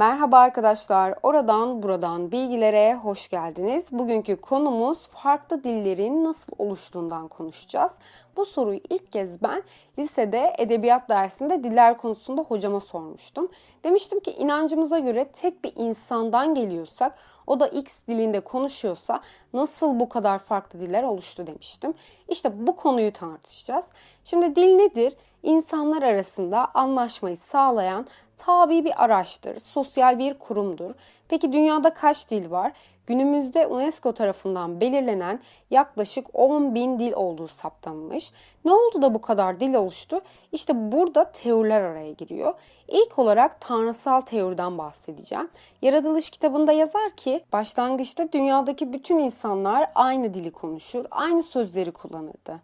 Merhaba arkadaşlar. Oradan buradan bilgilere hoş geldiniz. Bugünkü konumuz farklı dillerin nasıl oluştuğundan konuşacağız. Bu soruyu ilk kez ben lisede edebiyat dersinde diller konusunda hocama sormuştum. Demiştim ki inancımıza göre tek bir insandan geliyorsak o da X dilinde konuşuyorsa nasıl bu kadar farklı diller oluştu demiştim. İşte bu konuyu tartışacağız. Şimdi dil nedir? İnsanlar arasında anlaşmayı sağlayan tabi bir araçtır, sosyal bir kurumdur. Peki dünyada kaç dil var? Günümüzde UNESCO tarafından belirlenen yaklaşık 10 bin dil olduğu saptanmış. Ne oldu da bu kadar dil oluştu? İşte burada teoriler araya giriyor. İlk olarak tanrısal teoriden bahsedeceğim. Yaratılış kitabında yazar ki başlangıçta dünyadaki bütün insanlar aynı dili konuşur, aynı sözleri kullanırdı.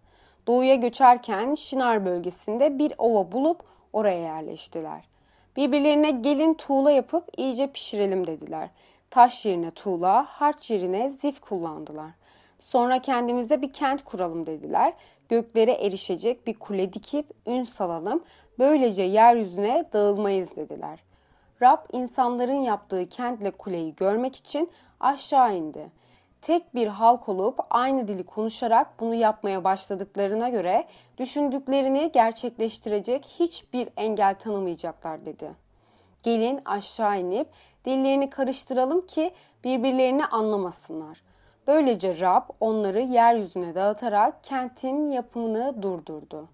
Doğuya göçerken Şinar bölgesinde bir ova bulup oraya yerleştiler. Birbirlerine gelin tuğla yapıp iyice pişirelim dediler. Taş yerine tuğla, harç yerine zif kullandılar. Sonra kendimize bir kent kuralım dediler. Göklere erişecek bir kule dikip ün salalım. Böylece yeryüzüne dağılmayız dediler. Rab insanların yaptığı kentle kuleyi görmek için aşağı indi. Tek bir halk olup aynı dili konuşarak bunu yapmaya başladıklarına göre düşündüklerini gerçekleştirecek hiçbir engel tanımayacaklar dedi. Gelin aşağı inip dillerini karıştıralım ki birbirlerini anlamasınlar. Böylece Rab onları yeryüzüne dağıtarak kentin yapımını durdurdu.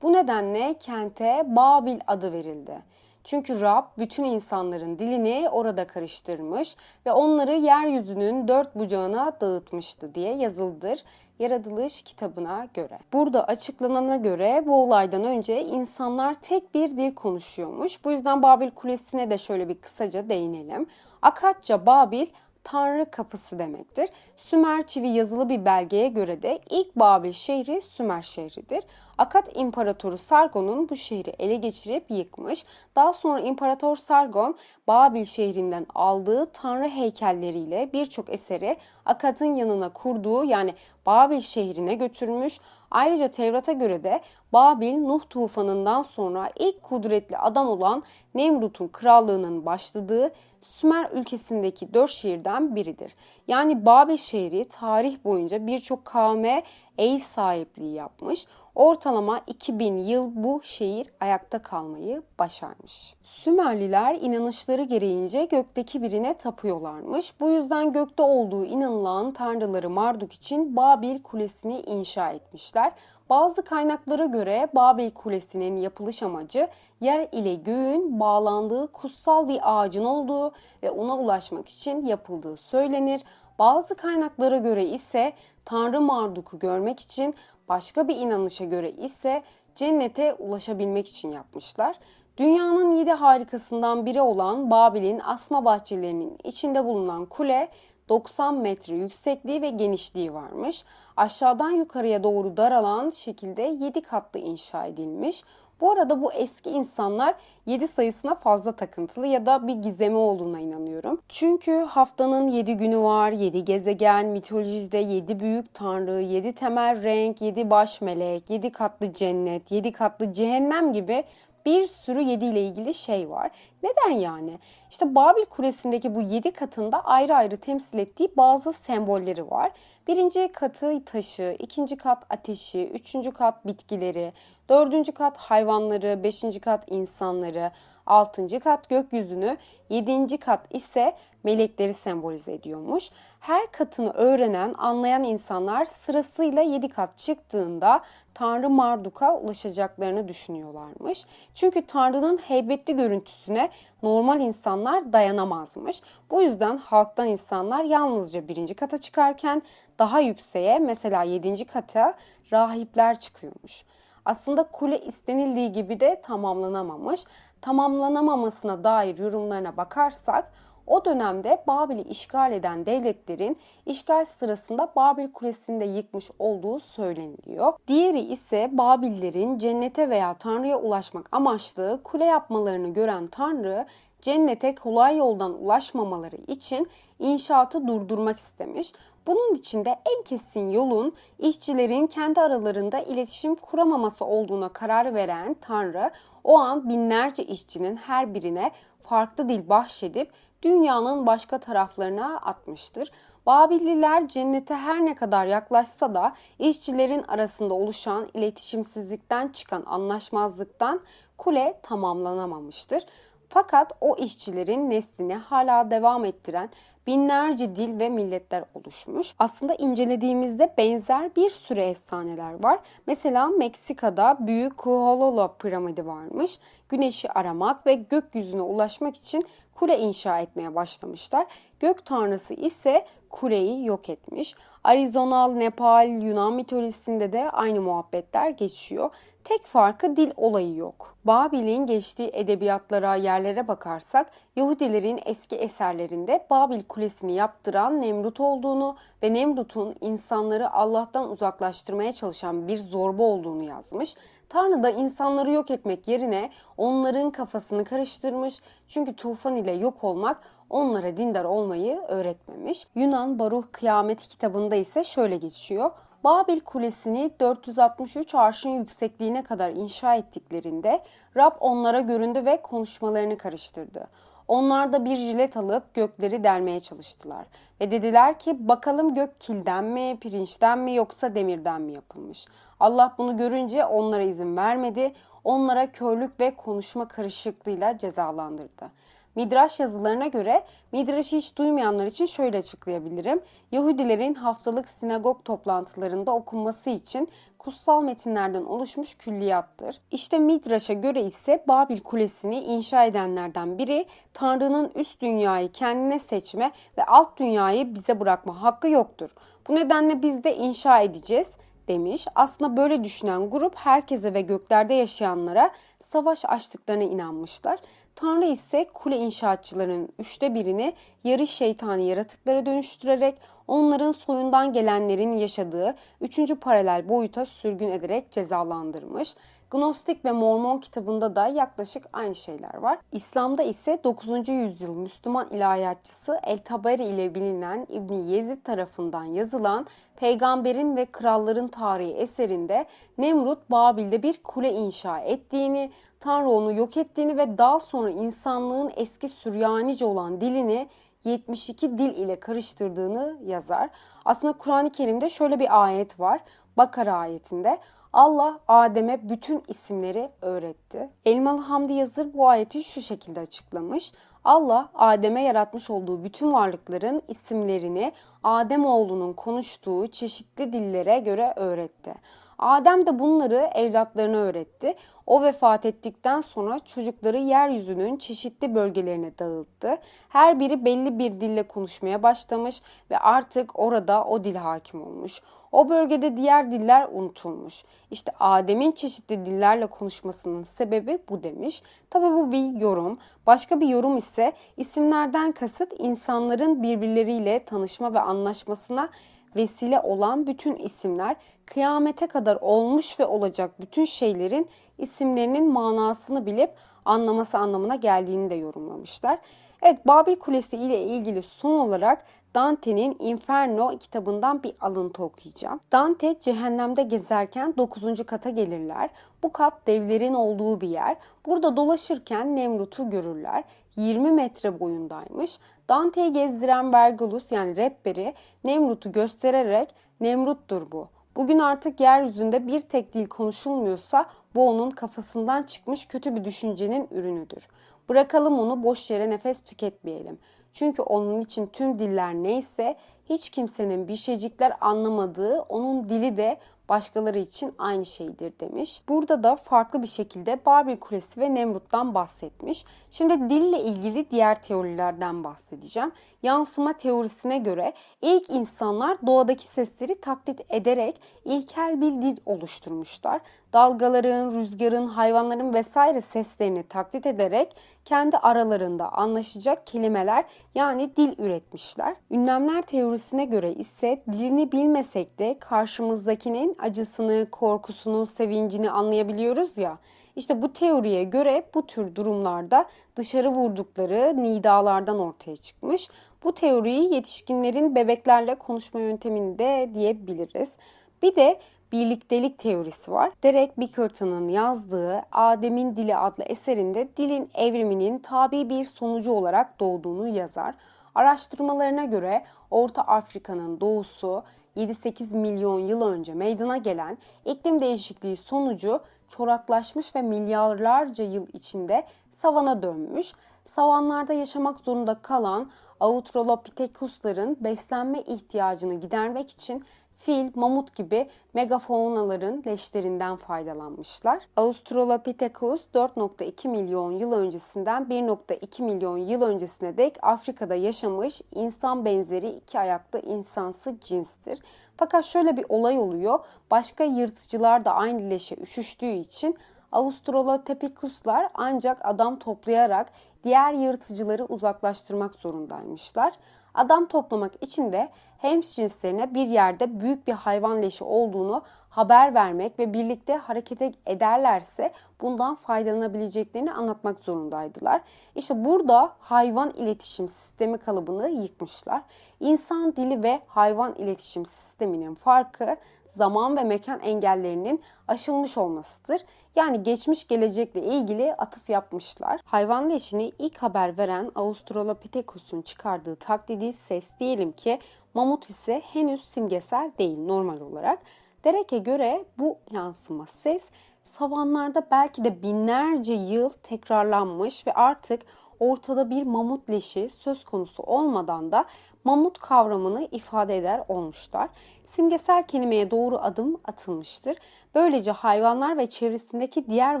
Bu nedenle kente Babil adı verildi. Çünkü Rab bütün insanların dilini orada karıştırmış ve onları yeryüzünün dört bucağına dağıtmıştı diye yazıldır Yaratılış kitabına göre. Burada açıklanana göre bu olaydan önce insanlar tek bir dil konuşuyormuş. Bu yüzden Babil Kulesi'ne de şöyle bir kısaca değinelim. Akatça Babil Tanrı kapısı demektir. Sümer çivi yazılı bir belgeye göre de ilk Babil şehri Sümer şehridir. Akat İmparatoru Sargon'un bu şehri ele geçirip yıkmış. Daha sonra İmparator Sargon Babil şehrinden aldığı tanrı heykelleriyle birçok eseri Akat'ın yanına kurduğu yani Babil şehrine götürmüş. Ayrıca Tevrat'a göre de Babil Nuh tufanından sonra ilk kudretli adam olan Nemrut'un krallığının başladığı Sümer ülkesindeki dört şehirden biridir. Yani Babil şehri tarih boyunca birçok kavme ev sahipliği yapmış. Ortalama 2000 yıl bu şehir ayakta kalmayı başarmış. Sümerliler inanışları gereğince gökteki birine tapıyorlarmış. Bu yüzden gökte olduğu inanılan tanrıları Marduk için Babil Kulesi'ni inşa etmişler. Bazı kaynaklara göre Babil Kulesi'nin yapılış amacı yer ile göğün bağlandığı kutsal bir ağacın olduğu ve ona ulaşmak için yapıldığı söylenir. Bazı kaynaklara göre ise Tanrı Marduk'u görmek için, başka bir inanışa göre ise cennete ulaşabilmek için yapmışlar. Dünyanın yedi harikasından biri olan Babil'in asma bahçelerinin içinde bulunan kule 90 metre yüksekliği ve genişliği varmış. Aşağıdan yukarıya doğru daralan şekilde 7 katlı inşa edilmiş. Bu arada bu eski insanlar 7 sayısına fazla takıntılı ya da bir gizemi olduğuna inanıyorum. Çünkü haftanın 7 günü var, 7 gezegen, mitolojide 7 büyük tanrı, 7 temel renk, 7 baş melek, 7 katlı cennet, 7 katlı cehennem gibi bir sürü 7 ile ilgili şey var. Neden yani? İşte Babil Kulesi'ndeki bu 7 katında ayrı ayrı temsil ettiği bazı sembolleri var. Birinci katı taşı, ikinci kat ateşi, üçüncü kat bitkileri, dördüncü kat hayvanları, beşinci kat insanları, altıncı kat gökyüzünü, yedinci kat ise melekleri sembolize ediyormuş. Her katını öğrenen, anlayan insanlar sırasıyla yedi kat çıktığında Tanrı Marduk'a ulaşacaklarını düşünüyorlarmış. Çünkü Tanrı'nın heybetli görüntüsüne normal insanlar dayanamazmış. Bu yüzden halktan insanlar yalnızca birinci kata çıkarken daha yükseğe mesela yedinci kata rahipler çıkıyormuş. Aslında kule istenildiği gibi de tamamlanamamış. Tamamlanamamasına dair yorumlarına bakarsak o dönemde Babil'i işgal eden devletlerin işgal sırasında Babil Kulesi'nde yıkmış olduğu söyleniliyor. Diğeri ise Babillerin cennete veya Tanrı'ya ulaşmak amaçlı kule yapmalarını gören Tanrı cennete kolay yoldan ulaşmamaları için inşaatı durdurmak istemiş. Bunun için de en kesin yolun işçilerin kendi aralarında iletişim kuramaması olduğuna karar veren Tanrı o an binlerce işçinin her birine farklı dil bahşedip dünyanın başka taraflarına atmıştır. Babilliler cennete her ne kadar yaklaşsa da işçilerin arasında oluşan iletişimsizlikten çıkan anlaşmazlıktan kule tamamlanamamıştır. Fakat o işçilerin neslini hala devam ettiren binlerce dil ve milletler oluşmuş. Aslında incelediğimizde benzer bir sürü efsaneler var. Mesela Meksika'da Büyük Kuhololo piramidi varmış. Güneşi aramak ve gökyüzüne ulaşmak için kule inşa etmeye başlamışlar. Gök tanrısı ise kuleyi yok etmiş. Arizona, Nepal, Yunan mitolojisinde de aynı muhabbetler geçiyor. Tek farkı dil olayı yok. Babil'in geçtiği edebiyatlara, yerlere bakarsak Yahudilerin eski eserlerinde Babil Kulesi'ni yaptıran Nemrut olduğunu ve Nemrut'un insanları Allah'tan uzaklaştırmaya çalışan bir zorba olduğunu yazmış. Tanrı da insanları yok etmek yerine onların kafasını karıştırmış. Çünkü tufan ile yok olmak onlara dindar olmayı öğretmemiş. Yunan Baruh Kıyameti kitabında ise şöyle geçiyor. Babil Kulesi'ni 463 arşın yüksekliğine kadar inşa ettiklerinde Rab onlara göründü ve konuşmalarını karıştırdı. Onlar da bir jilet alıp gökleri delmeye çalıştılar. Ve dediler ki bakalım gök kilden mi, pirinçten mi yoksa demirden mi yapılmış. Allah bunu görünce onlara izin vermedi. Onlara körlük ve konuşma karışıklığıyla cezalandırdı. Midraş yazılarına göre Midraş'ı hiç duymayanlar için şöyle açıklayabilirim. Yahudilerin haftalık sinagog toplantılarında okunması için kutsal metinlerden oluşmuş külliyattır. İşte Midraş'a göre ise Babil Kulesi'ni inşa edenlerden biri Tanrı'nın üst dünyayı kendine seçme ve alt dünyayı bize bırakma hakkı yoktur. Bu nedenle biz de inşa edeceğiz demiş. Aslında böyle düşünen grup herkese ve göklerde yaşayanlara savaş açtıklarına inanmışlar. Tanrı ise kule inşaatçılarının üçte birini yarı şeytani yaratıklara dönüştürerek onların soyundan gelenlerin yaşadığı üçüncü paralel boyuta sürgün ederek cezalandırmış. Gnostik ve Mormon kitabında da yaklaşık aynı şeyler var. İslam'da ise 9. yüzyıl Müslüman ilahiyatçısı El Tabari ile bilinen İbni Yezid tarafından yazılan Peygamberin ve Kralların Tarihi eserinde Nemrut Babil'de bir kule inşa ettiğini, Tanrı onu yok ettiğini ve daha sonra insanlığın eski Süryanice olan dilini 72 dil ile karıştırdığını yazar. Aslında Kur'an-ı Kerim'de şöyle bir ayet var. Bakara ayetinde Allah Adem'e bütün isimleri öğretti. Elmalı Hamdi Yazır bu ayeti şu şekilde açıklamış. Allah Adem'e yaratmış olduğu bütün varlıkların isimlerini Adem oğlunun konuştuğu çeşitli dillere göre öğretti. Adem de bunları evlatlarına öğretti. O vefat ettikten sonra çocukları yeryüzünün çeşitli bölgelerine dağıttı. Her biri belli bir dille konuşmaya başlamış ve artık orada o dil hakim olmuş. O bölgede diğer diller unutulmuş. İşte Adem'in çeşitli dillerle konuşmasının sebebi bu demiş. Tabi bu bir yorum. Başka bir yorum ise isimlerden kasıt insanların birbirleriyle tanışma ve anlaşmasına vesile olan bütün isimler kıyamete kadar olmuş ve olacak bütün şeylerin isimlerinin manasını bilip anlaması anlamına geldiğini de yorumlamışlar. Evet Babil Kulesi ile ilgili son olarak Dante'nin Inferno kitabından bir alıntı okuyacağım. Dante cehennemde gezerken 9. kata gelirler. Bu kat devlerin olduğu bir yer. Burada dolaşırken Nemrut'u görürler. 20 metre boyundaymış. Dante'yi gezdiren Vergulus yani rehberi Nemrut'u göstererek Nemrut'tur bu. Bugün artık yeryüzünde bir tek dil konuşulmuyorsa bu onun kafasından çıkmış kötü bir düşüncenin ürünüdür. Bırakalım onu boş yere nefes tüketmeyelim. Çünkü onun için tüm diller neyse hiç kimsenin bir şeycikler anlamadığı onun dili de başkaları için aynı şeydir demiş. Burada da farklı bir şekilde Babil Kulesi ve Nemrut'tan bahsetmiş. Şimdi dille ilgili diğer teorilerden bahsedeceğim. Yansıma teorisine göre ilk insanlar doğadaki sesleri taklit ederek ilkel bir dil oluşturmuşlar. Dalgaların, rüzgarın, hayvanların vesaire seslerini taklit ederek kendi aralarında anlaşacak kelimeler yani dil üretmişler. Ünlemler teorisine göre ise dilini bilmesek de karşımızdakinin acısını, korkusunu, sevincini anlayabiliyoruz ya. İşte bu teoriye göre bu tür durumlarda dışarı vurdukları nidalardan ortaya çıkmış. Bu teoriyi yetişkinlerin bebeklerle konuşma yöntemini de diyebiliriz. Bir de birliktelik teorisi var. Derek Bickerton'ın yazdığı Adem'in Dili adlı eserinde dilin evriminin tabi bir sonucu olarak doğduğunu yazar. Araştırmalarına göre Orta Afrika'nın doğusu 7-8 milyon yıl önce meydana gelen iklim değişikliği sonucu çoraklaşmış ve milyarlarca yıl içinde savana dönmüş. Savanlarda yaşamak zorunda kalan Australopithecus'ların beslenme ihtiyacını gidermek için fil, mamut gibi megafaunaların leşlerinden faydalanmışlar. Australopithecus 4.2 milyon yıl öncesinden 1.2 milyon yıl öncesine dek Afrika'da yaşamış insan benzeri iki ayaklı insansı cinstir. Fakat şöyle bir olay oluyor. Başka yırtıcılar da aynı leşe üşüştüğü için Australopithecus'lar ancak adam toplayarak diğer yırtıcıları uzaklaştırmak zorundaymışlar. Adam toplamak için de hems cinslerine bir yerde büyük bir hayvan leşi olduğunu haber vermek ve birlikte hareket ederlerse bundan faydalanabileceklerini anlatmak zorundaydılar. İşte burada hayvan iletişim sistemi kalıbını yıkmışlar. İnsan dili ve hayvan iletişim sisteminin farkı zaman ve mekan engellerinin aşılmış olmasıdır. Yani geçmiş gelecekle ilgili atıf yapmışlar. Hayvan leşini ilk haber veren Australopithecus'un çıkardığı taklidi ses diyelim ki mamut ise henüz simgesel değil normal olarak. Derek'e göre bu yansıma ses savanlarda belki de binlerce yıl tekrarlanmış ve artık ortada bir mamut leşi söz konusu olmadan da mamut kavramını ifade eder olmuşlar. Simgesel kelimeye doğru adım atılmıştır. Böylece hayvanlar ve çevresindeki diğer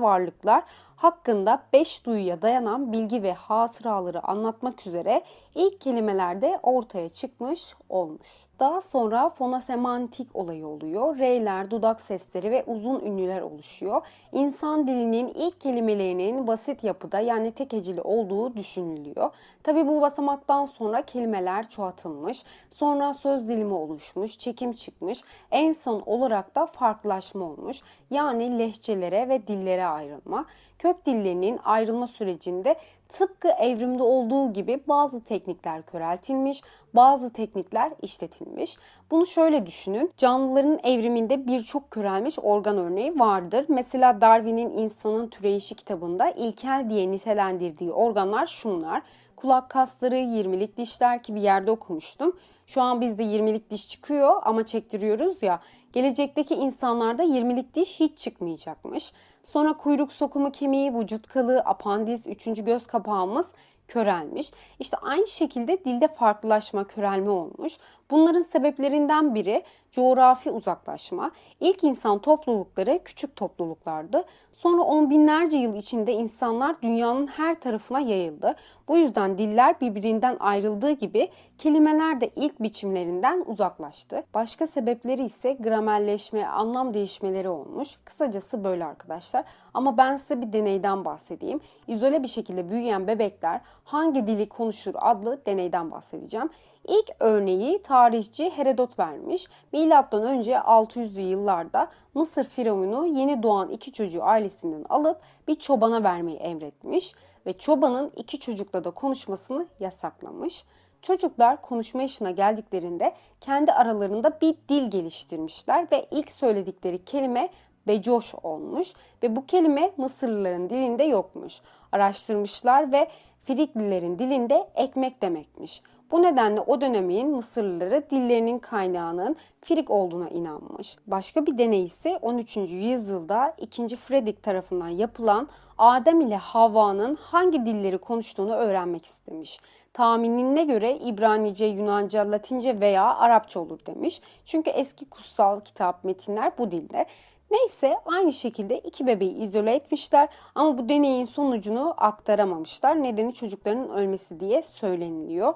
varlıklar hakkında beş duyuya dayanan bilgi ve hatıraları anlatmak üzere ilk kelimelerde ortaya çıkmış olmuş. Daha sonra fonosemantik olayı oluyor. R'ler, dudak sesleri ve uzun ünlüler oluşuyor. İnsan dilinin ilk kelimelerinin basit yapıda yani tek heceli olduğu düşünülüyor. Tabi bu basamaktan sonra kelimeler çoğaltılmış, sonra söz dilimi oluşmuş, çekim çıkmış, en son olarak da farklılaşma olmuş. Yani lehçelere ve dillere ayrılma. Kök dillerinin ayrılma sürecinde tıpkı evrimde olduğu gibi bazı teknikler köreltilmiş, bazı teknikler işletilmiş. Bunu şöyle düşünün. Canlıların evriminde birçok körelmiş organ örneği vardır. Mesela Darwin'in İnsanın Türeyişi kitabında ilkel diye nitelendirdiği organlar şunlar. Kulak kasları, 20'lik dişler ki bir yerde okumuştum. Şu an bizde 20'lik diş çıkıyor ama çektiriyoruz ya. Gelecekteki insanlarda 20'lik diş hiç çıkmayacakmış. Sonra kuyruk sokumu kemiği, vücut kılı, apandis, üçüncü göz kapağımız körelmiş. İşte aynı şekilde dilde farklılaşma, körelme olmuş. Bunların sebeplerinden biri coğrafi uzaklaşma. İlk insan toplulukları küçük topluluklardı. Sonra on binlerce yıl içinde insanlar dünyanın her tarafına yayıldı. Bu yüzden diller birbirinden ayrıldığı gibi kelimeler de ilk biçimlerinden uzaklaştı. Başka sebepleri ise gramerleşme, anlam değişmeleri olmuş. Kısacası böyle arkadaşlar. Ama ben size bir deneyden bahsedeyim. İzole bir şekilde büyüyen bebekler hangi dili konuşur adlı deneyden bahsedeceğim. İlk örneği tarihçi Herodot vermiş. Milattan önce 600'lü yıllarda Mısır firavunu yeni doğan iki çocuğu ailesinden alıp bir çobana vermeyi emretmiş ve çobanın iki çocukla da konuşmasını yasaklamış. Çocuklar konuşma yaşına geldiklerinde kendi aralarında bir dil geliştirmişler ve ilk söyledikleri kelime becoş olmuş ve bu kelime Mısırlıların dilinde yokmuş. Araştırmışlar ve Friklilerin dilinde ekmek demekmiş. Bu nedenle o dönemin Mısırlıları dillerinin kaynağının Frig olduğuna inanmış. Başka bir deney ise 13. yüzyılda 2. Fredrik tarafından yapılan Adem ile Havva'nın hangi dilleri konuştuğunu öğrenmek istemiş. Tahminine göre İbranice, Yunanca, Latince veya Arapça olur demiş. Çünkü eski kutsal kitap metinler bu dilde. Neyse aynı şekilde iki bebeği izole etmişler ama bu deneyin sonucunu aktaramamışlar. Nedeni çocukların ölmesi diye söyleniliyor.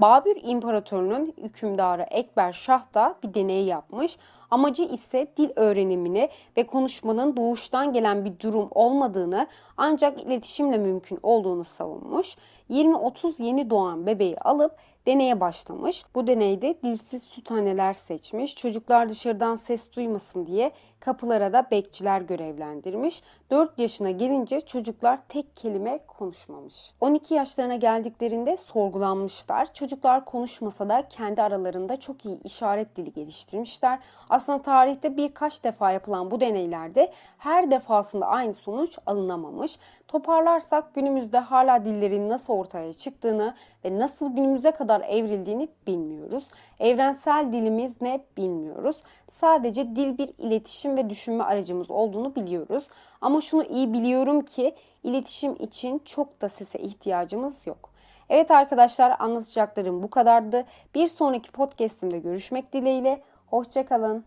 Babür İmparatorunun hükümdarı Ekber Şah da bir deney yapmış. Amacı ise dil öğrenimini ve konuşmanın doğuştan gelen bir durum olmadığını ancak iletişimle mümkün olduğunu savunmuş. 20-30 yeni doğan bebeği alıp deneye başlamış. Bu deneyde dilsiz süthaneler seçmiş. Çocuklar dışarıdan ses duymasın diye kapılara da bekçiler görevlendirmiş. 4 yaşına gelince çocuklar tek kelime konuşmamış. 12 yaşlarına geldiklerinde sorgulanmışlar. Çocuklar konuşmasa da kendi aralarında çok iyi işaret dili geliştirmişler. Aslında tarihte birkaç defa yapılan bu deneylerde her defasında aynı sonuç alınamamış. Toparlarsak günümüzde hala dillerin nasıl ortaya çıktığını ve nasıl günümüze kadar evrildiğini bilmiyoruz. Evrensel dilimiz ne bilmiyoruz. Sadece dil bir iletişim ve düşünme aracımız olduğunu biliyoruz. Ama şunu iyi biliyorum ki iletişim için çok da sese ihtiyacımız yok. Evet arkadaşlar anlatacaklarım bu kadardı. Bir sonraki podcastimde görüşmek dileğiyle. Hoşçakalın.